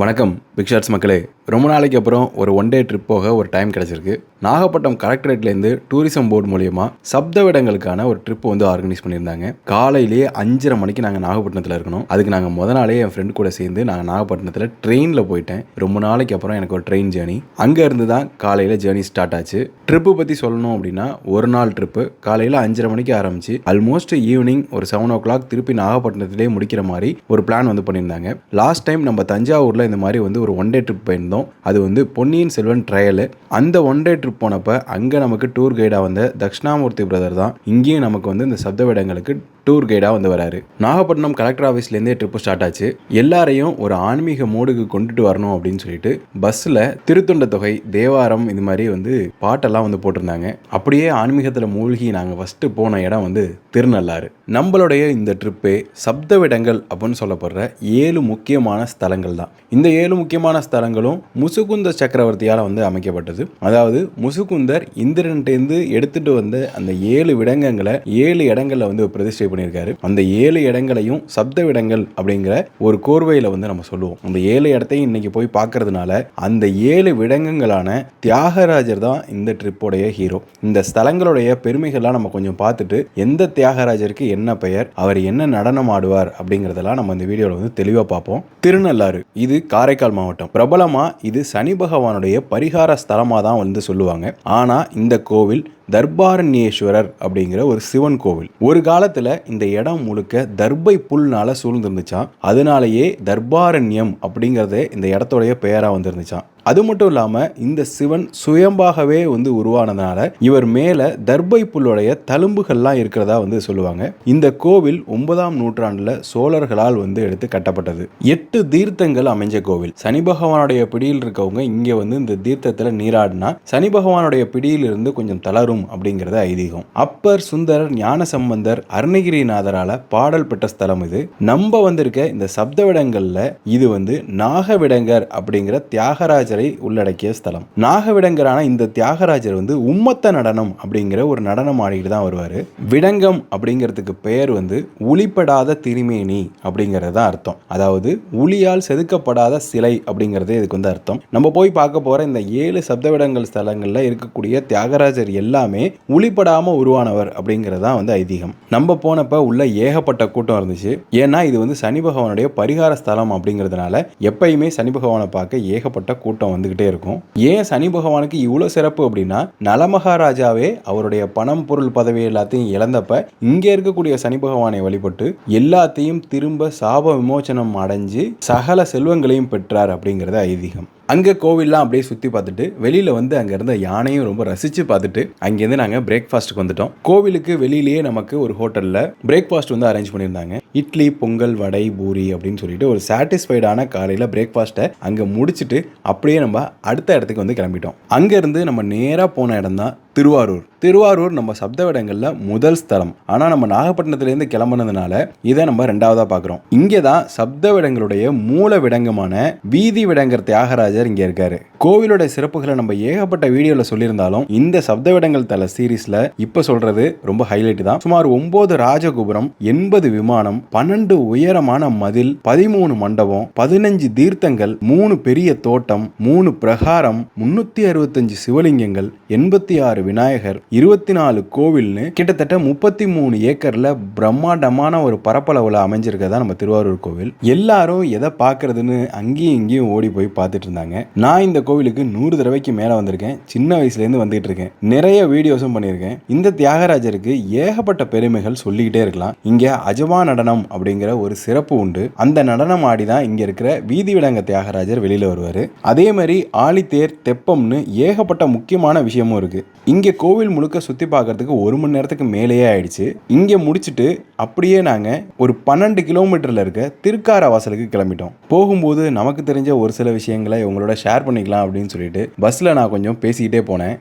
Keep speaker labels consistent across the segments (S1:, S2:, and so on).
S1: வணக்கம் பிக்ஷார்ட்ஸ் மக்களே. ரொம்ப நாளைக்கு அப்புறம் ஒரு ஒன் டே ட்ரிப் போக ஒரு டைம் கிடச்சிருக்கு. நாகப்பட்டினம் கலெக்டரேட்லேருந்து டூரிசம் போர்டு மூலியமா சப்தவிடங்களுக்கான ஒரு ட்ரிப் வந்து ஆர்கனைஸ் பண்ணியிருந்தாங்க. காலையிலேயே அஞ்சரை மணிக்கு நாங்கள் நாகப்பட்டினத்தில் இருக்கணும். அதுக்கு நாங்கள் முத நாளே என் ஃப்ரெண்டு கூட சேர்ந்து நாங்கள் நாகப்பட்டினத்தில் ட்ரெயினில் போயிட்டேன். ரொம்ப நாளைக்கு அப்புறம் எனக்கு ஒரு ட்ரெயின் ஜேர்னி அங்கே இருந்து தான் காலையில் ஜேர்னி ஸ்டார்ட் ஆச்சு. ட்ரிப்பு பற்றி சொல்லணும் அப்படின்னா ஒரு நாள் ட்ரிப்பு காலையில் அஞ்சரை மணிக்கு ஆரம்பிச்சு ஆல்மோஸ்ட் ஈவினிங் ஒரு செவன் ஓ கிளாக் திருப்பி நாகப்பட்டினத்திலே முடிக்கிற மாதிரி ஒரு பிளான் வந்து பண்ணியிருந்தாங்க. லாஸ்ட் டைம் நம்ம தஞ்சாவூரில் இந்த மாதிரி வந்து ஒரு ஒன் டே ட்ரிப் போயிருந்தோம். அது வந்து பொன்னியின் செல்வன் ட்ரையலு அந்த ஒன் டே ட்ரிப் போனப்போ அங்கே நமக்கு டூர் கைடாக வந்த தக்ஷணாமூர்த்தி பிரதர் தான். இங்கேயும் நமக்கு வந்து இந்த சப்தவிடங்களுக்கு டூர் கைடாக வந்து வராரு. நாகப்பட்டினம் கலெக்டர் ஆஃபீஸ்லேருந்தே ட்ரிப்பு ஸ்டார்ட் ஆச்சு எல்லாரையும் ஒரு ஆன்மீக மூடுக்கு கொண்டுட்டு வரணும் அப்படின்னு சொல்லிட்டு பஸ்ஸில் திருத்தொண்ட தொகை தேவாரம் இது மாதிரி வந்து பாட்டெல்லாம் வந்து போட்டிருந்தாங்க. அப்படியே ஆன்மீகத்தில் மூழ்கி நாங்கள் ஃபஸ்ட்டு போன இடம் வந்து திருநள்ளாறு. நம்மளுடைய இந்த ட்ரிப்பே சப்தவிடங்கள் அப்படின்னு சொல்லப்படுற ஏழு முக்கியமான ஸ்தலங்கள் தான். இந்த ஏழு முக்கியமான ஸ்தலங்களும் முசுகுந்த சக்கரவர்த்தியால் வந்து அமைக்கப்பட்டது. அதாவது முசுகுந்தர் இந்திரன்ட்டேருந்து எடுத்துகிட்டு வந்த அந்த ஏழு விடங்கங்களை ஏழு இடங்களில் வந்து பிரதிஷ்டை பண்ணியிருக்காரு. அந்த ஏழு இடங்களையும் சப்த விடங்கள் அப்படிங்கிற ஒரு கோர்வையில் வந்து நம்ம சொல்லுவோம். அந்த ஏழு இடத்தையும் இன்னைக்கு போய் பார்க்கறதுனால அந்த ஏழு விடங்கங்களான தியாகராஜர் தான் இந்த ட்ரிப்போடைய ஹீரோ. இந்த ஸ்தலங்களுடைய பெருமைகள்லாம் நம்ம கொஞ்சம் பார்த்துட்டு எந்த தியாகராஜருக்கு என்ன பெயர் அவர் என்ன நடனம் ஆடுவார் அப்படிங்கிறதெல்லாம் நம்ம இந்த வீடியோவில் வந்து தெளிவாக பார்ப்போம். திருநள்ளாறு இது காரைக்கால் மாவட்டம். பிரபலமாக இது சனி பகவானுடைய பரிகார ஸ்தலமாக தான் வந்து சொல்லுவாங்க. ஆனால் இந்த கோவில் தர்பாரண்யேஸ்வரர் அப்படிங்கிற ஒரு சிவன் கோவில். ஒரு காலத்துல இந்த இடம் முழுக்க தர்பை புல்னால சூழ்ந்திருந்துச்சான் அதனாலேயே தர்பாரண்யம் அப்படிங்கறதே இந்த இடத்தோடைய பெயரா வந்திருந்துச்சான் அது மட்டும் இல்லாமல் இந்த சிவன் சுயம்பாகவே வந்து உருவானதுனால இவர் மேல தர்பை புல்லுடைய தழும்புகள்லாம் இருக்கிறதா வந்து சொல்லுவாங்க. இந்த கோவில் ஒன்பதாம் நூற்றாண்டுல சோழர்களால் வந்து எடுத்து கட்டப்பட்டது. எட்டு தீர்த்தங்கள் அமைஞ்ச கோவில். சனி பகவானுடைய பிடியில் இருக்கவங்க இங்கே வந்து இந்த தீர்த்தத்தில் நீராடினா சனி பகவானுடைய பிடியில் இருந்து கொஞ்சம் தளரும் அப்படிங்கிறது ஐதீகம். அப்பர் சுந்தரர் ஞான சம்பந்தர் அருணகிரிநாதரால பாடல் பெற்ற ஸ்தலம் இது. நம்ப வந்திருக்க இந்த சப்தவிடங்கள்ல இது வந்து நாகவிடங்கர் அப்படிங்கிற தியாகராஜரை உள்ளடக்கிய ஸ்தலம். நாகவிடங்கரான இந்த தியாகராஜர் வந்து உம்மத்த நடனம் அப்படிங்கிற ஒரு நடனம் ஆடிக்கிட்டு தான் வருவார். விடங்கம் அப்படிங்கிறதுக்கு பெயர் வந்து உளிப்படாத திருமேனி அப்படிங்கிறது தான் அர்த்தம். அதாவது உளியால் செதுக்கப்படாத சிலை அப்படிங்கிறது இதுக்கு வந்து அர்த்தம். நம்ம போய் பார்க்க போகிற இந்த ஏழு சப்தவிடங்கள் ஸ்தலங்களில் இருக்கக்கூடிய தியாகராஜர் எல்லாமே உளிப்படாம உருவானவர் அப்படிங்கிறது தான் வந்து ஐதீகம். நம்ம போனப்போ உள்ள ஏகப்பட்ட கூட்டம் இருந்துச்சு. ஏன்னா இது வந்து சனி பகவானுடைய பரிகார ஸ்தலம் அப்படிங்கிறதுனால எப்பயுமே சனி பகவானை பார்க்க ஏகப்பட்ட கூட்டம் வந்துகிட்டே இருக்கும். ஏன் சனி பகவானுக்கு இவ்வளோ சிறப்பு அப்படின்னா நலமகாராஜாவே அவருடைய பணம் பொருள் பதவி எல்லாத்தையும் இழந்தப்ப இங்கே இருக்கக்கூடிய சனி பகவானை வழிபட்டு எல்லாத்தையும் திரும்ப சாப விமோச்சனம் அடைஞ்சு சகல செல்வங்களையும் பெற்றார் அப்படிங்கிறது ஐதீகம். அங்கே கோவில்லாம் அப்படியே சுற்றி பார்த்துட்டு வெளியில் வந்து அங்கே இருந்த யானையும் ரொம்ப ரசித்து பார்த்துட்டு அங்கேருந்து நாங்கள் பிரேக்ஃபாஸ்ட்டுக்கு வந்துட்டோம். கோவிலுக்கு வெளியிலேயே நமக்கு ஒரு ஹோட்டலில் பிரேக்ஃபாஸ்ட் வந்து அரேஞ்ச் பண்ணியிருந்தாங்க. இட்லி பொங்கல் வடை பூரி அப்படின்னு சொல்லிட்டு ஒரு சாட்டிஸ்ஃபைடான காலையில் பிரேக்ஃபாஸ்ட்டை அங்கே முடிச்சுட்டு அப்படியே நம்ம அடுத்த இடத்துக்கு வந்து கிளம்பிட்டோம். அங்கேருந்து நம்ம நேராக போன இடம் தான் திருவாரூர். திருவாரூர் நம்ம சப்தவிடங்களில் முதல் ஸ்தலம். ஆனால் நம்ம நாகப்பட்டினத்துலேருந்து கிளம்புனதுனால இதை நம்ம ரெண்டாவதாக பார்க்குறோம் இங்கே தான் சப்தவிடங்களுடைய மூல விடங்கமான வீதி விடங்கர் தியாகராஜர் இங்கே இருக்காரு. கோவிலோட சிறப்புகளை நம்ம ஏகப்பட்ட வீடியோவில் சொல்லியிருந்தாலும் இந்த சப்தவிடங்கள் தல சீரீஸில் இப்போ சொல்றது ரொம்ப ஹைலைட் தான். சுமார் ஒன்பது ராஜகோபுரம் எண்பது விமானம் பன்னெண்டு உயரமான மதில் பதிமூணு மண்டபம் பதினஞ்சு தீர்த்தங்கள் மூணு பெரிய தோட்டம் மூணு பிரகாரம் முன்னூத்தி அறுபத்தஞ்சு சிவலிங்கங்கள் எண்பத்தி ஆறு விநாயகர் இருபத்தி நாலு கோவில்னு கிட்டத்தட்ட முப்பத்தி மூணு ஏக்கர்ல பிரம்மாண்டமான ஒரு பரப்பளவுல அமைஞ்சிருக்கதா நம்ம திருவாரூர் கோவில். எல்லாரும் எதை பார்க்கறதுன்னு அங்கேயும் இங்கேயும் ஓடி போய் பார்த்துட்டு இருந்தாங்க. நான் இந்த கோவிலுக்கு நூறு தடவைக்கு மேலே வந்திருக்கேன். சின்ன வயசுலேருந்து வந்துகிட்டு இருக்கேன் நிறைய வீடியோஸும் பண்ணியிருக்கேன். இந்த தியாகராஜருக்கு ஏகப்பட்ட பெருமைகள் சொல்லிக்கிட்டே இருக்கலாம். இங்கே அஜமா நடனம் அப்படிங்கிற ஒரு சிறப்பு உண்டு. அந்த நடனம் ஆடி தான் இங்கே இருக்கிற வீதி விலங்க தியாகராஜர் வெளியில் வருவார். அதே மாதிரி ஆழித்தேர் தெப்பம்னு ஏகப்பட்ட முக்கியமான விஷயமும் இருக்குது இங்கே கோவில் முழுக்க சுற்றி பார்க்கறதுக்கு ஒரு மணி நேரத்துக்கு மேலேயே ஆயிடுச்சு. இங்கே முடிச்சுட்டு அப்படியே நாங்கள் ஒரு பன்னெண்டு கிலோமீட்டரில் இருக்க திருக்கார வாசலுக்கு கிளம்பிட்டோம். போகும்போது நமக்கு தெரிஞ்ச ஒரு சில விஷயங்களை உங்களோட ஷேர் பண்ணிக்கலாம். அப்படின்னு சொல்லிட்டு பஸ்ல நான் கொஞ்சம் பேசிக்கிட்டே போனேன்.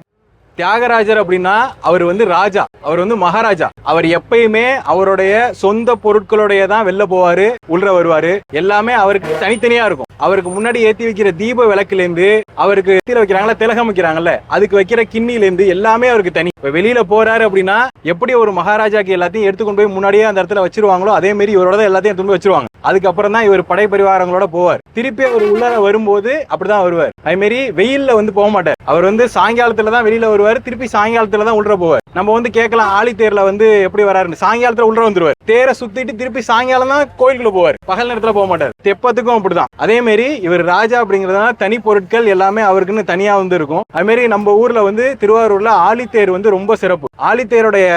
S2: தியாகராஜர் அப்படின்னா அவர் வந்து ராஜா. அவர் வந்து மகாராஜா. அவர் எப்பயுமே அவருடைய சொந்த பொருட்களுடைய தான் வெளில போவாரு உள்ள வருவாரு. எல்லாமே அவருக்கு தனித்தனியா இருக்கும். அவருக்கு முன்னாடி ஏத்தி வைக்கிற தீப விளக்குல இருந்து அவருக்கு கீழே வைக்கிறாங்களா திலகம் வைக்கிறாங்கல்ல அதுக்கு வைக்கிற கிண்ணில இருந்து எல்லாமே அவருக்கு தனி. இப்ப வெளியில போறாரு அப்படின்னா எப்படி ஒரு மகாராஜாக்கு எல்லாத்தையும் எடுத்து கொண்டு போய் முன்னாடியே அந்த இடத்துல வச்சிருவாங்களோ அதே மாதிரி இவரோட தான் எல்லாத்தையும் எடுத்து வச்சிருவாங்க. அதுக்கப்புறம் தான் இவர் படை பரிவாரங்களோட போவார். திருப்பி அவர் உள்ளார வரும்போது அப்படிதான் வருவார். அதே மாதிரி வெயில்ல வந்து போக மாட்டார். அவர் வந்து சாயங்காலத்துல தான் வெளியில வருவார். திருப்பி சாயங்காலத்துல தான் உள்ள போவார். நம்ம வந்து கேட்கலாம் ஆழி தேர்ல வந்து எப்படி வராருன்னு. சாயங்காலத்துல உள்ள வந்துருவார். தேரை சுத்திட்டு திருப்பி சாயங்காலம் தான் கோயிலுக்குள்ள போவார். பகல் நேரத்துல போக மாட்டார். தெப்பத்துக்கும் அப்படிதான். அதே மாதிரி இவர் ராஜா அப்படிங்கறதுனால தனி பொருட்கள் எல்லாமே அவருக்குன்னு தனியா வந்து இருக்கும். அதே மாதிரி நம்ம ஊர்ல வந்து திருவாரூர்ல ஆழித்தேர் வந்து ரொம்ப சிறப்பு. ஆழித்தேருடைய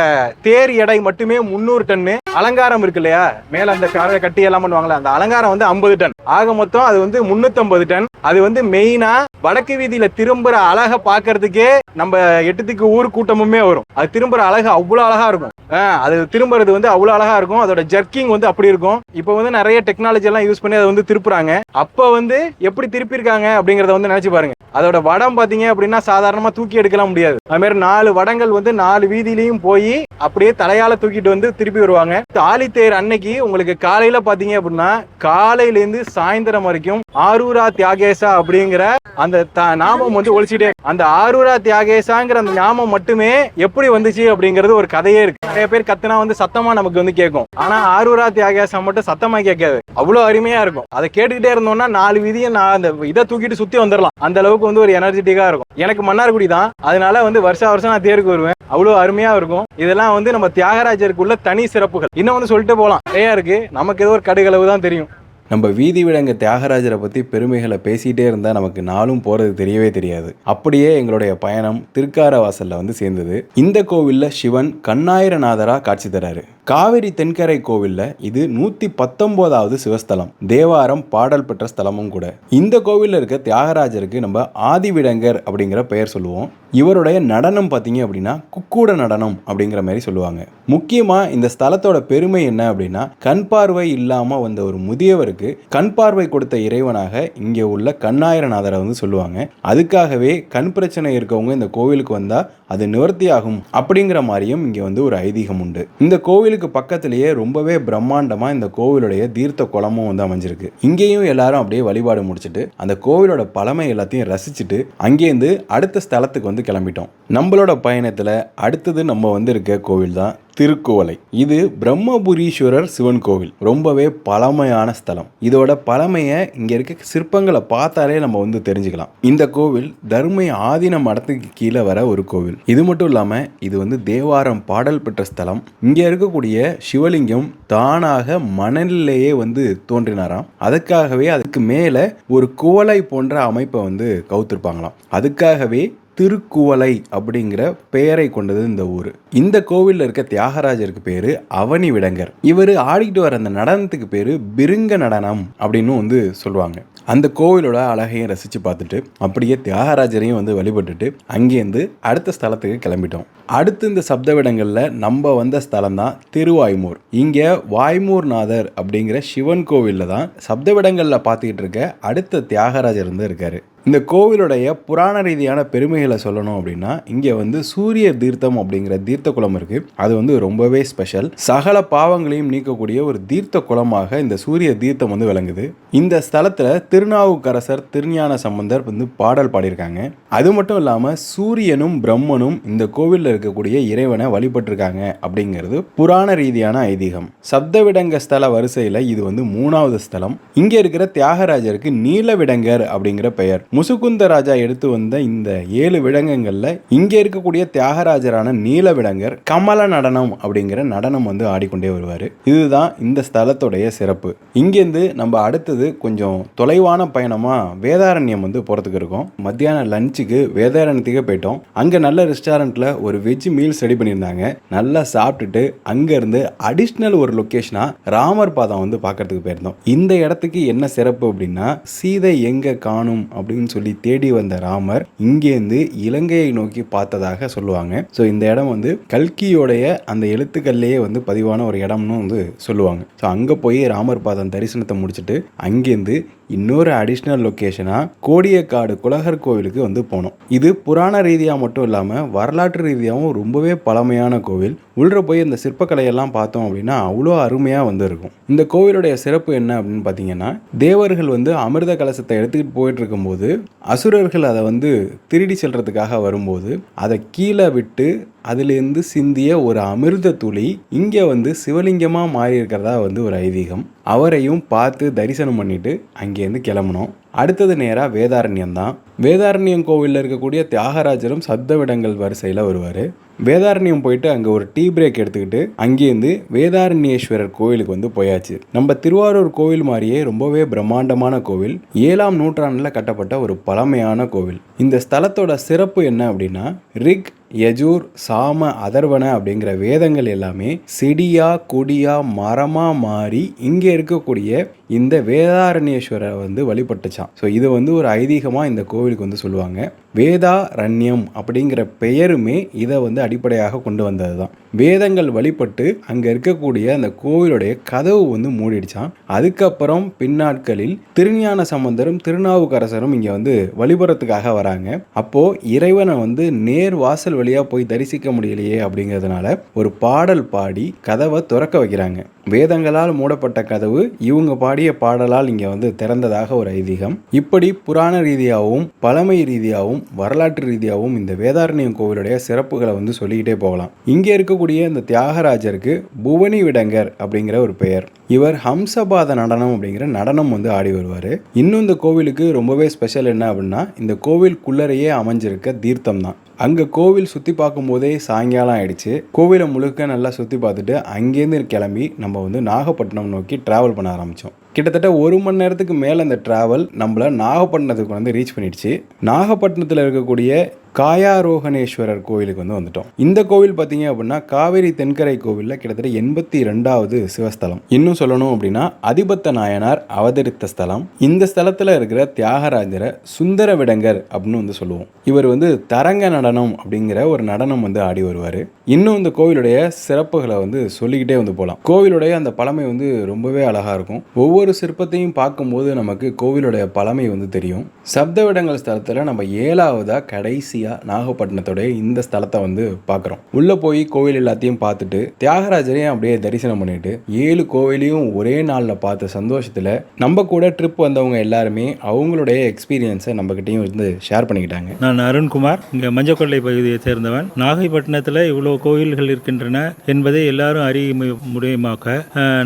S2: தேர் எடை மட்டுமே முந்நூறு டன்னு அலங்காரம் இருக்கு இல்லையா? மேல அந்த காரை கட்டி எல்லாம் பண்ணுவாங்களா அந்த அலங்காரம் வந்து ஐம்பது டன். ஆக மொத்தம் அது வந்து 350 டன். அது வந்து மெயினா வடக்கு வீதியில திரும்புற அழக பாக்குறதுக்கே நம்ம எட்டுத்துக்கு ஊர் கூட்டமுமே வரும். அது திரும்புற அழகு அவ்வளவு அழகா இருக்கும். அது திரும்புறது வந்து அவ்வளோ அழகா இருக்கும். அதோட ஜர்க்கிங் வந்து அப்படி இருக்கும். இப்போ வந்து நிறைய டெக்னாலஜி எல்லாம் யூஸ் பண்ணி அதை வந்து திருப்புறாங்க. அப்போ வந்து எப்படி திருப்பியிருக்காங்க அப்படிங்கிறத வந்து நினைச்சு பாருங்க. அதோட வடம் பார்த்தீங்க அப்படின்னா சாதாரணமாக தூக்கி எடுக்கலாம் முடியாது. அதுமாரி நாலு வடங்கள் வந்து நாலு வீதியிலையும் போய் அப்படியே தலையால தூக்கிட்டு வந்து திருப்பி வருவாங்க. தாலி தேர் அன்னைக்கு உங்களுக்கு காலையில பார்த்தீங்க அப்படின்னா காலையிலேருந்து சாயந்தரம் வரைக்கும் ஆரூரா தியாகேசா அப்படிங்கிற அந்த த- நாமம் வந்து ஒழிச்சிட்டே அந்த ஆரூரா தியாகேசாங்கிற அந்த ஞாபகம் மட்டுமே எப்படி வந்துச்சு அப்படிங்கிறது ஒரு கதையே இருக்கு. நிறைய பேர் கத்துனா வந்து சத்தமா நமக்கு வந்து கேட்கும் ஆனா ஆரூரா தியாகேசா மட்டும் சத்தமா கேட்காது. அவ்வளவு அருமையா இருக்கும். அதை கேட்டுக்கிட்டே இருந்தோம்னா நாலு விதியை நான் அந்த இதை தூக்கிட்டு சுத்தி வந்துடலாம் அந்த அளவுக்கு வந்து ஒரு எனர்ஜெட்டிக்கா இருக்கும். எனக்கு மன்னார்குடி தான். அதனால வந்து வருஷ வருஷம் நான் தேருக்கு வருவேன். அவ்வளவு அருமையா இருக்கும். இதெல்லாம் வந்து நம்ம தியாகராஜருக்குள்ள தனி சிறப்புகள். இன்னும் வந்து சொல்லிட்டு போகலாம் நிறையா இருக்கு. நமக்கு ஏதோ ஒரு கடுகளவு தான் தெரியும்.
S1: நம்ம வீதி விலங்கு தியாகராஜரை பற்றி பெருமைகளை பேசிகிட்டே இருந்தால் நமக்கு நாளும் போகிறது தெரியவே தெரியாது. அப்படியே எங்களுடைய பயணம் திருக்கார வாசலில் வந்து சேர்ந்தது. இந்த கோவிலில் சிவன் கண்ணாயிரநாதராக காட்சி தராரு. காவிரி தென்கரை கோவிலில் இது நூற்றி பத்தொம்போதாவது சிவஸ்தலம். தேவாரம் பாடல் பெற்ற ஸ்தலமும் கூட. இந்த கோவிலில் இருக்க தியாகராஜருக்கு நம்ம ஆதிவிடங்கர் அப்படிங்கிற பெயர் சொல்லுவோம். இவருடைய நடனம் பார்த்தீங்க அப்படின்னா குக்கூட நடனம் அப்படிங்கிற மாதிரி சொல்லுவாங்க. முக்கியமாக இந்த ஸ்தலத்தோட பெருமை என்ன அப்படின்னா கண் பார்வை இல்லாமல் வந்த ஒரு முதியவருக்கு கண் பார்வை கொடுத்த இறைவனாக இங்கே உள்ள கண்ணாயிரநாதரை வந்து சொல்லுவாங்க. அதுக்காகவே கண் பிரச்சனை இருக்கவங்க இந்த கோவிலுக்கு வந்தால் அது நிவர்த்தியாகும் அப்படிங்கிற மாதிரியும் இங்கே வந்து ஒரு ஐதீகம் உண்டு. இந்த கோவிலுக்கு பக்கத்திலேயே ரொம்பவே பிரம்மாண்டமாக இந்த கோவிலுடைய தீர்த்த குளமும் வந்து அமைஞ்சிருக்கு. இங்கேயும் எல்லாரும் அப்படியே வழிபாடு முடிச்சுட்டு அந்த கோவிலோட பழமை எல்லாத்தையும் ரசிச்சுட்டு அங்கேருந்து அடுத்த ஸ்தலத்துக்கு வந்து கிளம்பிட்டோம். நம்மளோட பயணத்தில் அடுத்தது நம்ம வந்து இருக்க கோவில் தான் திருக்குவளை இது பிரம்மபுரீஸ்வரர் சிவன் கோவில். ரொம்பவே பழமையான ஸ்தலம். இதோட பழமையை இங்கே இருக்க சிற்பங்களை பார்த்தாலே நம்ம வந்து தெரிஞ்சுக்கலாம். இந்த கோவில் தர்மை ஆதீன மடத்துக்கு கீழே வர ஒரு கோவில். இது மட்டும் இல்லாமல் இது வந்து தேவாரம் பாடல் பெற்ற ஸ்தலம். இங்கே இருக்கக்கூடிய சிவலிங்கம் தானாக மணலிலேயே வந்து தோன்றினாராம். அதுக்காகவே அதுக்கு மேலே ஒரு குவளை போன்ற அமைப்பை வந்து கவுத்திருப்பாங்களாம். அதுக்காகவே திருக்குவளை அப்படிங்கிற பெயரை கொண்டது இந்த ஊர். இந்த கோவிலில் இருக்க தியாகராஜருக்கு பேர் அவனி விடங்கர். இவர் ஆடிக்கிட்டு வர அந்த நடனத்துக்கு பேர் பிருங்க நடனம் அப்படின்னு வந்து சொல்லுவாங்க. அந்த கோவிலோட அழகையும் ரசித்து பார்த்துட்டு அப்படியே தியாகராஜரையும் வந்து வழிபட்டுட்டு அங்கேருந்து அடுத்த ஸ்தலத்துக்கு கிளம்பிட்டோம். அடுத்து இந்த சப்தவிடங்களில் நம்ம வந்த ஸ்தலம் தான் திருவாய்மூர். இங்கே வாய்மூர்நாதர் அப்படிங்கிற சிவன் கோவிலில் தான் சப்தவிடங்களில் பார்த்துக்கிட்டு இருக்க அடுத்த தியாகராஜர் வந்து இருக்காரு. இந்த கோவிலுடைய புராண ரீதியான பெருமைகளை சொல்லணும் அப்படின்னா இங்கே வந்து சூரிய தீர்த்தம் அப்படிங்கிற தீர்த்த குளம் இருக்கு. அது வந்து ரொம்பவே ஸ்பெஷல் சகல பாவங்களையும் நீக்கக்கூடிய ஒரு தீர்த்த குளமாக இந்த சூரிய தீர்த்தம் வந்து விளங்குது. இந்த ஸ்தலத்தில் திருநாவுக்கரசர் திருஞான சம்பந்தர் வந்து பாடல் பாடியிருக்காங்க. அது மட்டும் இல்லாமல் சூரியனும் பிரம்மனும் இந்த கோவிலில் இருக்கக்கூடிய இறைவனை வழிபட்டிருக்காங்க அப்படிங்கிறது புராண ரீதியான ஐதீகம். சப்தவிடங்க ஸ்தல வரிசையில் இது வந்து மூணாவது ஸ்தலம். இங்கே இருக்கிற தியாகராஜருக்கு நீலவிடங்கர் அப்படிங்கிற பெயர். முசுகுந்த ராஜா எடுத்து வந்த இந்த ஏழு விடங்கங்களில் இங்கே இருக்கக்கூடிய தியாகராஜரான நீல விடங்கர் கமல நடனம் அப்படிங்கிற நடனம் வந்து ஆடிக்கொண்டே வருவார். இதுதான் இந்த ஸ்தலத்துடைய சிறப்பு. இங்கேருந்து நம்ம அடுத்தது கொஞ்சம் தொலைவான பயணமாக வேதாரண்யம் வந்து போகிறதுக்கு இருக்கோம். மத்தியான லஞ்சுக்கு வேதாரண்யத்துக்கு போயிட்டோம். அங்கே நல்ல ரெஸ்டாரண்ட்டில் ஒரு வெஜ் மீல்ஸ் ரெடி பண்ணியிருந்தாங்க. நல்லா சாப்பிட்டுட்டு அங்கேருந்து அடிஷ்னல் ஒரு லொக்கேஷனாக ராமர் பாதம் வந்து பார்க்கறதுக்கு போயிருந்தோம். இந்த இடத்துக்கு என்ன சிறப்பு அப்படின்னா சீதை எங்கே காணும் அப்படின்னு இருக்குன்னு சொல்லி தேடி வந்த ராமர் இங்கேருந்து இலங்கையை நோக்கி பார்த்ததாக சொல்லுவாங்க. ஸோ இந்த இடம் வந்து கல்கியோடைய அந்த எழுத்துக்கள்லேயே வந்து பதிவான ஒரு இடம்னு வந்து சொல்லுவாங்க. ஸோ அங்கே போய் ராமர் பாதம் தரிசனத்தை முடிச்சுட்டு அங்கேருந்து இன்னொரு அடிஷ்னல் லொக்கேஷனாக கோடியக்காடு குலகர் கோவிலுக்கு வந்து போனோம். இது புராண ரீதியாக மட்டும் இல்லாமல் வரலாற்று ரீதியாகவும் ரொம்பவே பழமையான கோவில். உள்ளே போய் இந்த சிற்பக்கலையெல்லாம் பார்த்தோம் அப்படின்னா அவ்வளோ அருமையாக வந்து இருக்கும். இந்த கோவிலுடைய சிறப்பு என்ன அப்படின்னு பார்த்தீங்கன்னா தேவர்கள் வந்து அமிர்த கலசத்தை எடுத்துக்கிட்டு போயிட்டு இருக்கும்போது அசுரர்கள் அதை வந்து திருடி செல்றதுக்காக வரும்போது அதை கீழே விட்டு அதுலேருந்து சிந்திய ஒரு அமிர்த துளி இங்கே வந்து சிவலிங்கமாக மாறி இருக்கிறதா வந்து ஒரு ஐதீகம். அவரையும் பார்த்து தரிசனம் பண்ணிட்டு அங்கேருந்து கிளம்புனோம். அடுத்தது நேராக வேதாரண்யம் தான் வேதாரண்யம் கோவிலில் இருக்கக்கூடிய தியாகராஜரும் சப்தவிடங்கள் வரிசையில் வருவார். வேதாரண்யம் போயிட்டு அங்கே ஒரு டீ பிரேக் எடுத்துக்கிட்டு அங்கேருந்து வேதாரண்யேஸ்வரர் கோவிலுக்கு வந்து போயாச்சு. நம்ம திருவாரூர் கோவில் மாதிரியே ரொம்பவே பிரம்மாண்டமான கோவில். ஏழாம் நூற்றாண்டில் கட்டப்பட்ட ஒரு பழமையான கோவில். இந்த ஸ்தலத்தோட சிறப்பு என்ன அப்படின்னா ரிக் யஜூர் சாம அதர்வன அப்படிங்கிற வேதங்கள் எல்லாமே செடியா கொடியா மரமா மாறி இங்கே இருக்கக்கூடிய இந்த வேதாரண்யேஸ்வரரை வந்து வழிபட்டுச்சான் ஸோ இது வந்து ஒரு ஐதீகமாக இந்த கோவிலுக்கு வந்து சொல்லுவாங்க. வேதாரண்யம் அப்படிங்கிற பெயருமே இதை வந்து அடிப்படையாக கொண்டு வந்தது தான் வேதங்கள் வழிபட்டு அங்கே இருக்கக்கூடிய அந்த கோவிலுடைய கதவு வந்து மூடிடுச்சான் அதுக்கப்புறம் பின்னாட்களில் திருஞான சம்பந்தரும் திருநாவுக்கரசரும் இங்கே வந்து வழிபடுறதுக்காக வராங்க. அப்போது இறைவனை வந்து நேர் வாசல் வழியாக போய் தரிசிக்க முடியலையே அப்படிங்கிறதுனால ஒரு பாடல் பாடி கதவை திறக்க வைக்கிறாங்க. வேதங்களால் மூடப்பட்ட கதவு இவங்க பாடிய பாடலால் இங்கே வந்து திறந்ததாக ஒரு ஐதீகம். இப்படி புராண ரீதியாகவும் பழமை ரீதியாகவும் வரலாற்று ரீதியாகவும் இந்த வேதாரண்யம் கோவிலுடைய சிறப்புகளை வந்து சொல்லிக்கிட்டே போகலாம். இங்கே இருக்கக்கூடிய இந்த தியாகராஜருக்கு புவனி விடங்கர் அப்படிங்கிற ஒரு பெயர். இவர் ஹம்சபாத நடனம் அப்படிங்கிற நடனம் வந்து ஆடி வருவார். இன்னும் இந்த கோவிலுக்கு ரொம்பவே ஸ்பெஷல் என்ன அப்படின்னா இந்த கோவில் குள்ளறையே அமைஞ்சிருக்க தீர்த்தம் தான். அங்கே கோவில் சுற்றி பார்க்கும்போதே சாயங்காலம் ஆயிடுச்சு. கோவிலை முழுக்க நல்லா சுற்றி பார்த்துட்டு அங்கேருந்து கிளம்பி நம்ம நம்ம வந்து நாகப்பட்டினம் நோக்கி ட்ராவல் பண்ண ஆரம்பித்தோம் கிட்டத்தட்ட ஒரு மணி நேரத்துக்கு மேலே அந்த ட்ராவல் நம்மளை நாகப்பட்டினத்துக்கு வந்து ரீச் பண்ணிடுச்சு. நாகப்பட்டினத்தில் இருக்கக்கூடிய காயாரோகணேஸ்வரர் கோவிலுக்கு வந்து வந்துட்டோம். இந்த கோவில் பார்த்தீங்க அப்படின்னா காவேரி தென்கரை கோவிலில் கிட்டத்தட்ட எண்பத்தி ரெண்டாவது சிவஸ்தலம். இன்னும் சொல்லணும் அப்படின்னா அதிபத்த நாயனார் அவதரித்த ஸ்தலம். இந்த ஸ்தலத்தில் இருக்கிற தியாகராஜரை சுந்தர விடங்கர் அப்படின்னு வந்து சொல்லுவோம். இவர் வந்து தரங்க நடனம் அப்படிங்கிற ஒரு நடனம் வந்து ஆடி வருவார். இன்னும் இந்த கோவிலுடைய சிறப்புகளை வந்து சொல்லிக்கிட்டே வந்து போகலாம் கோவிலுடைய அந்த பழமை வந்து ரொம்பவே அழகாக இருக்கும். ஒவ்வொரு சிற்பத்தையும் பார்க்கும்போது நமக்கு கோவிலுடைய பழமை வந்து தெரியும். சப்த விடங்கள் ஸ்தலத்தில் நம்ம ஏழாவதாக கடைசி கடைசியாக நாகப்பட்டினத்தோடைய இந்த ஸ்தலத்தை வந்து பார்க்குறோம் உள்ளே போய் கோவில் எல்லாத்தையும் பார்த்துட்டு தியாகராஜரையும் அப்படியே தரிசனம் பண்ணிட்டு ஏழு கோவிலையும் ஒரே நாளில் பார்த்த சந்தோஷத்தில் நம்ம கூட ட்ரிப் வந்தவங்க எல்லாருமே அவங்களுடைய எக்ஸ்பீரியன்ஸை நம்மக்கிட்டையும் வந்து ஷேர் பண்ணிக்கிட்டாங்க.
S3: நான் அருண்குமார் இங்கே மஞ்சக்கொள்ளை பகுதியை சேர்ந்தவன். நாகைப்பட்டினத்தில் இவ்வளோ கோயில்கள் இருக்கின்றன என்பதை எல்லாரும் அறிய மு- முடியுமாக்க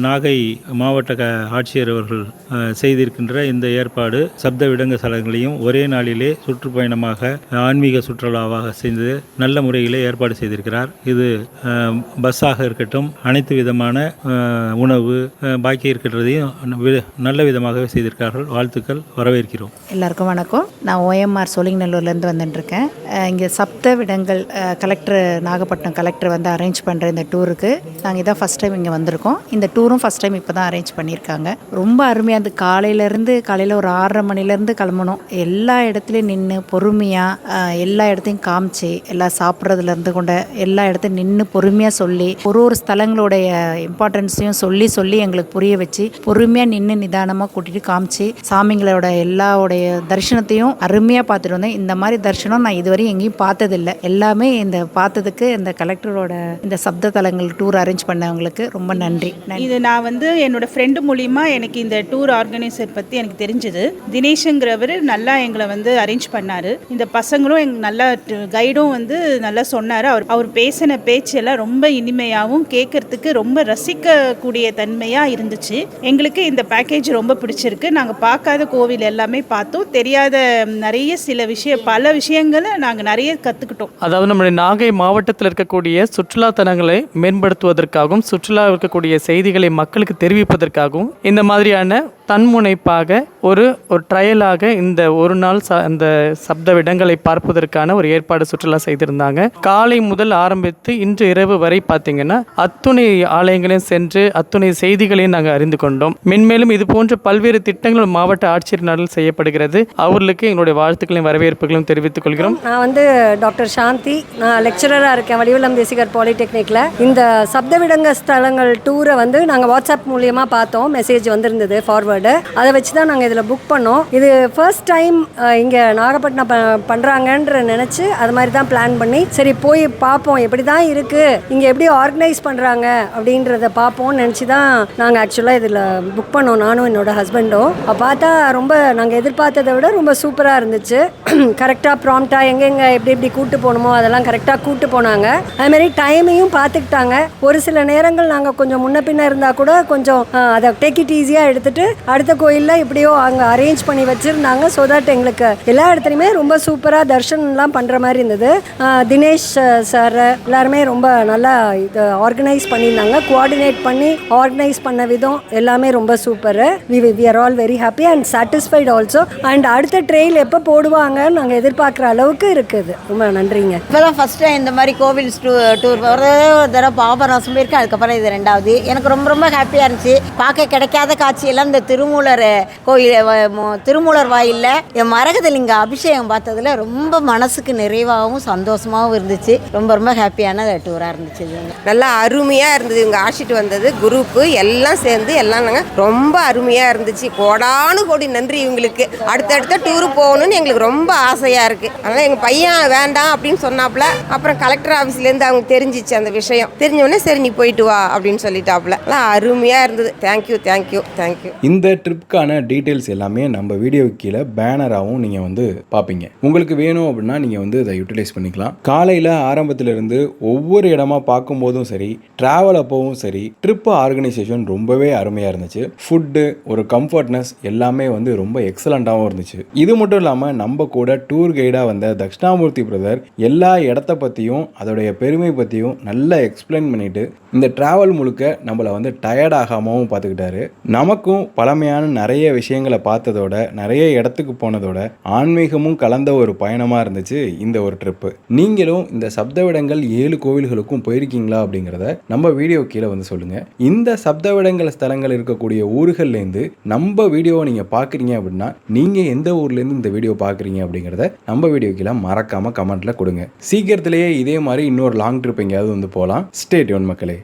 S3: நாகை மாவட்ட ஆட்சியர் அவர்கள் செய்திருக்கின்ற இந்த ஏற்பாடு சப்த விடங்க ஸ்தலங்களையும் ஒரே நாளிலே சுற்றுப்பயணமாக ஆன்மீக சுற்றுலாவாக செய்து நல்ல முறையிலே ஏற்பாடு செய்திருக்கிறார். இது பஸ்ஸாக இருக்கட்டும் அனைத்து விதமான உணவு பாக்கி இருக்கிறதையும் நல்ல விதமாகவே செய்திருக்கிறார்கள். வாழ்த்துக்கள் வரவேற்கிறோம்.
S4: எல்லாருக்கும் வணக்கம். நான் ஓஎம்ஆர் சோழிங்கநல்லூர்லேருந்து வந்துட்டுருக்கேன். இங்கே சப்த விடங்கள் கலெக்டர் நாகப்பட்டினம் கலெக்டர் வந்து அரேஞ்ச் பண்ணுற இந்த டூருக்கு. நாங்கள் இதான் ஃபஸ்ட் டைம் இங்கே வந்திருக்கோம். இந்த டூரும் ஃபஸ்ட் டைம் இப்போ தான் அரேஞ்ச் பண்ணியிருக்காங்க. ரொம்ப அருமையாக இருந்து காலையிலேருந்து காலையில் ஒரு ஆறரை மணிலேருந்து கிளம்பணும். எல்லா இடத்துலையும் நின்று பொறுமையாக எல்லா எல்லா இடத்தையும் காமிச்சு எல்லாம் சாப்பிட்றதுலேருந்து கொண்ட எல்லா இடத்தையும் நின்று பொறுமையாக சொல்லி ஒரு ஒரு ஸ்தலங்களுடைய இம்பார்ட்டன்ஸையும் சொல்லி சொல்லி எங்களுக்கு புரிய வச்சு பொறுமையாக நின்று நிதானமாக கூட்டிகிட்டு காமிச்சு சாமிங்களோட எல்லாவுடைய தரிசனத்தையும் அருமையாக பார்த்துட்டு வந்தேன். இந்த மாதிரி தரிசனம் நான் இதுவரையும் எங்கேயும் பார்த்ததில்லை. எல்லாமே இந்த பார்த்ததுக்கு இந்த கலெக்டரோட இந்த சப்த தலங்கள் டூர் அரேஞ்ச் பண்ணவங்களுக்கு ரொம்ப நன்றி. நன்றி.
S5: இது நான் வந்து என்னோட ஃப்ரெண்டு மூலிமா எனக்கு இந்த டூர் ஆர்கனைசர் பற்றி எனக்கு தெரிஞ்சது. தினேஷுங்கிறவர் நல்லா எங்களை வந்து அரேஞ்ச் பண்ணார். இந்த பசங்களும் எங்க நல்லா கைடும் வந்து நல்லா சொன்னார். அவர் அவர் பேசின பேச்செல்லாம் ரொம்ப இனிமையாகவும் கேட்கறதுக்கு ரொம்ப ரசிக்கக்கூடிய தன்மையாக இருந்துச்சு. எங்களுக்கு இந்த பேக்கேஜ் ரொம்ப பிடிச்சிருக்கு. நாங்கள் பார்க்காத கோவில் எல்லாமே பார்த்தோம். தெரியாத நிறைய சில விஷயம் பல விஷயங்களை நாங்கள் நிறைய கற்றுக்கிட்டோம்
S6: அதாவது நம்முடைய நாகை மாவட்டத்தில் இருக்கக்கூடிய சுற்றுலா தலங்களை மேம்படுத்துவதற்காகவும் சுற்றுலா இருக்கக்கூடிய செய்திகளை மக்களுக்கு தெரிவிப்பதற்காகவும் இந்த மாதிரியான தன்முனைப்பாக ஒரு ஒரு ட்ரையலாக இந்த ஒரு நாள் ச அந்த சப்த விடங்களை பார்ப்பதற்கான ஒரு ஏற்பாடு சுற்றுலா செய்திருந்தாங்க. காலை முதல் ஆரம்பித்து இன்று இரவு வரை பார்த்தீங்கன்னா அத்துணை ஆலயங்களையும் சென்று அத்துணை செய்திகளையும் நாங்கள் அறிந்து கொண்டோம். மென்மேலும் இது போன்ற பல்வேறு திட்டங்கள் மாவட்ட ஆட்சியரினால் செய்யப்படுகிறது. அவர்களுக்கு எங்களுடைய வாழ்த்துக்களையும் வரவேற்புகளையும் தெரிவித்துக் கொள்கிறோம்.
S7: நான் வந்து டாக்டர் சாந்தி. நான் லெக்சரராக இருக்கேன் வடிவலம் தேசிகர் பாலிடெக்னிக்கில் இந்த சப்தவிடங்க ஸ்தலங்கள் டூரை வந்து நாங்கள் வாட்ஸ்அப் மூலியமாக பார்த்தோம். மெசேஜ் வந்திருந்தது ஃபார்வேர்டு அதை வச்சு தான் நாங்கள் இதில் புக் பண்ணோம். இது ஃபர்ஸ்ட் டைம் இங்கே நாகப்பட்டினம் ப பண்ணுறாங்கன்ற நினச்சி அது மாதிரி தான் பிளான் பண்ணி சரி போய் பார்ப்போம் எப்படி தான் இருக்குது இங்கே எப்படி ஆர்கனைஸ் பண்ணுறாங்க அப்படின்றத பார்ப்போம்னு நினச்சி தான் நாங்கள் ஆக்சுவலாக இதில் புக் பண்ணோம். நானும் என்னோட ஹஸ்பண்டும் பார்த்தா ரொம்ப நாங்கள் எதிர்பார்த்ததை விட ரொம்ப சூப்பராக இருந்துச்சு. கரெக்டாக ப்ராம்ப்டாக எங்கெங்கே எப்படி எப்படி கூட்டு போகணுமோ அதெல்லாம் கரெக்டாக கூட்டு போனாங்க. அதுமாரி டைமையும் பார்த்துக்கிட்டாங்க ஒரு சில நேரங்கள் நாங்கள் கொஞ்சம் முன்ன பின்ன இருந்தால் கூட கொஞ்சம் அதை டேக் இட் ஈஸியாக எடுத்துகிட்டு அடுத்த கோயிலில் இப்படியோ அங்கே அரேஞ்ச் பண்ணி வச்சுருந்தாங்க. ஸோ தட் எங்களுக்கு எல்லா இடத்துலையுமே ரொம்ப சூப்பராக தர்ஷன்லாம் பண்ணுற மாதிரி இருந்தது. தினேஷ் சார் எல்லாருமே ரொம்ப நல்லா இது ஆர்கனைஸ் பண்ணியிருந்தாங்க. கோஆர்டினேட் பண்ணி ஆர்கனைஸ் பண்ண விதம் எல்லாமே ரொம்ப super we we are all very happy and satisfied also and அடுத்த ட்ரெயில் எப்போ போடுவாங்கன்னு நாங்கள் எதிர்பார்க்குற அளவுக்கு இருக்குது. ரொம்ப நன்றிங்க.
S8: இப்போ தான் ஃபஸ்ட் டைம் இந்த மாதிரி கோவில் டூ டூர் ஒரே ஒரு தடவை பாபநாசம் போயிருக்கேன் அதுக்கப்புறம் இது ரெண்டாவது. எனக்கு ரொம்ப ரொம்ப ஹாப்பியாக இருந்துச்சு. பார்க்க கிடைக்காத காட்சியெல்லாம் இந்த திருமூலர் கோயில் திருமூலர் வாயிலில் என் மரகதலிங்க அபிஷேகம் பார்த்ததுல ரொம்ப மனசுக்கு நிறைவாகவும் சந்தோஷமாகவும் இருந்துச்சு. ரொம்ப ரொம்ப ஹாப்பியான டூராக இருந்துச்சு
S9: நல்லா அருமையாக இருந்தது. இவங்க ஆசிட்டு வந்தது குரூப்பு எல்லாம் சேர்ந்து எல்லாம் நாங்கள் ரொம்ப அருமையாக இருந்துச்சு. கோடானு கோடி நன்றி இவங்களுக்கு. அடுத்தடுத்த டூரு போகணும்னு எங்களுக்கு ரொம்ப ஆசையாக இருக்குது அதனால் எங்கள் பையன் வேண்டாம் அப்படின்னு சொன்னாப்புல. அப்புறம் கலெக்டர் ஆஃபீஸ்லேருந்து அவங்க தெரிஞ்சிச்சு அந்த விஷயம். தெரிஞ்ச உடனே சரி நீ போயிட்டு வா அப்படின்னு சொல்லிட்டாப்புல. எல்லாம் அருமையாக இருந்தது. தேங்க்யூ தேங்க்யூ தேங்க்யூ
S1: இந்த ட்ரிப்க்கான டீட்டெயில்ஸ் எல்லாமே நம்ம வீடியோவுக்கு கீழே பேனராகவும் நீங்கள் வந்து பார்ப்பீங்க. உங்களுக்கு வேணும் அப்படின்னா நீங்கள் வந்து இதை யூட்டிலைஸ் பண்ணிக்கலாம். காலையில் ஆரம்பத்திலிருந்து ஒவ்வொரு இடமா பார்க்கும்போதும் சரி ட்ராவல் அப்போவும் சரி ட்ரிப் ஆர்கனைசேஷன் ரொம்பவே அருமையாக இருந்துச்சு. ஃபுட்டு ஒரு கம்ஃபர்ட்னஸ் எல்லாமே வந்து ரொம்ப எக்ஸலண்ட்டாகவும் இருந்துச்சு. இது மட்டும் இல்லாமல் நம்ம கூட டூர் கைடாக வந்த தக்ஷணாமூர்த்தி பிரதர் எல்லா இடத்த பற்றியும் அதோடைய பெருமை பற்றியும் நல்லா எக்ஸ்பிளைன் பண்ணிட்டு இந்த ட்ராவல் முழுக்க நம்மளை வந்து டயர்ட் ஆகாமவும் பார்த்துக்கிட்டாரு. நமக்கும் பல பழமையான நிறைய விஷயங்களை பார்த்ததோட நிறைய இடத்துக்கு போனதோட ஆன்மீகமும் கலந்த ஒரு பயணமாக இருந்துச்சு இந்த ஒரு ட்ரிப்பு நீங்களும் இந்த சப்தவிடங்கள் ஏழு கோவில்களுக்கும் போயிருக்கீங்களா அப்படிங்கிறத நம்ம வீடியோ கீழே வந்து சொல்லுங்கள் இந்த சப்தவிடங்கள் ஸ்தலங்கள் இருக்கக்கூடிய ஊர்கள்லேருந்து நம்ம வீடியோவை நீங்கள் பார்க்குறீங்க அப்படின்னா நீங்கள் எந்த ஊர்லேருந்து இந்த வீடியோ பார்க்குறீங்க அப்படிங்கிறத நம்ம வீடியோ கீழே மறக்காமல் கமெண்ட்டில் கொடுங்க. சீக்கிரத்திலேயே இதே மாதிரி இன்னொரு லாங் ட்ரிப் எங்கேயாவது வந்து போகலாம். ஸ்டேட் ஒன் மக்களே.